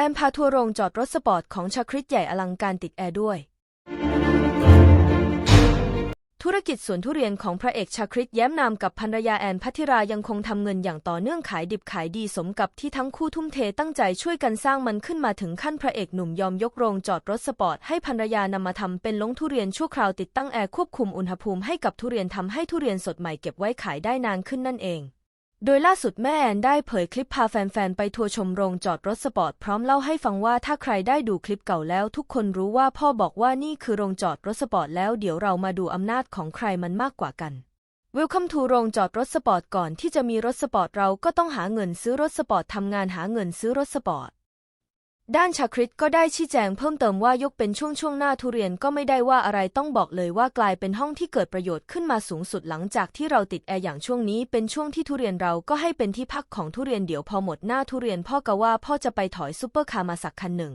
แอมพาทัวร์โรงจอดรถสปอร์ตของชาคริตใหญ่อลังการติดแอร์ด้วย ธุรกิจสวนทุเรียนของพระเอกชาคริตแย้มนามกับภรรยาแอนพัทิรายังคงทำเงินอย่างต่อเนื่องขายดิบขายดีสมกับที่ทั้งคู่ทุ่มเทตั้งใจช่วยกันสร้างมันขึ้นมาถึงขั้นพระเอกหนุ่มยอมยกโรงจอดรถสปอร์ตให้ภรรยานำมาทำเป็นลงทุเรียนชั่วคราวติดตั้งแอร์ควบคุมอุณหภูมิให้กับทุเรียนทำให้ทุเรียนสดใหม่เก็บไว้ขายได้นานขึ้นนั่นเอง โดยล่าสุดแม่แอนได้เผยคลิปพาแฟน ๆ ไปทัวร์ชมโรงจอดรถสปอร์ตพร้อมเล่าให้ฟังว่าถ้าใครได้ดูคลิปเก่าแล้ว ทุกคนรู้ว่าพ่อบอกว่านี่คือโรงจอดรถสปอร์ตแล้วเดี๋ยวเรามาดูอำนาจของใครมันมากกว่ากันวิลคัมทูโรงจอดรถสปอร์ตก่อนที่จะมีรถสปอร์ตเราก็ต้องหาเงินซื้อรถสปอร์ตทำงานหาเงินซื้อรถสปอร์ต ด้านชาคริตก็ได้ชี้แจงเพิ่มเติมว่ายกเป็นช่วงช่วงๆหน้าทุเรียนก็ไม่ได้ว่าอะไรต้องบอกเลยว่ากลายเป็นห้องที่เกิดประโยชน์ขึ้นมาสูงสุดหลังจากที่เราติดแอร์อย่างช่วงนี้เป็นช่วงที่ทุเรียนเราก็ให้เป็นที่พักของทุเรียนเดี๋ยวพอหมดหน้าทุเรียนพ่อกะว่าพ่อจะไปถอยซูเปอร์คาร์มาสักคันหนึ่ง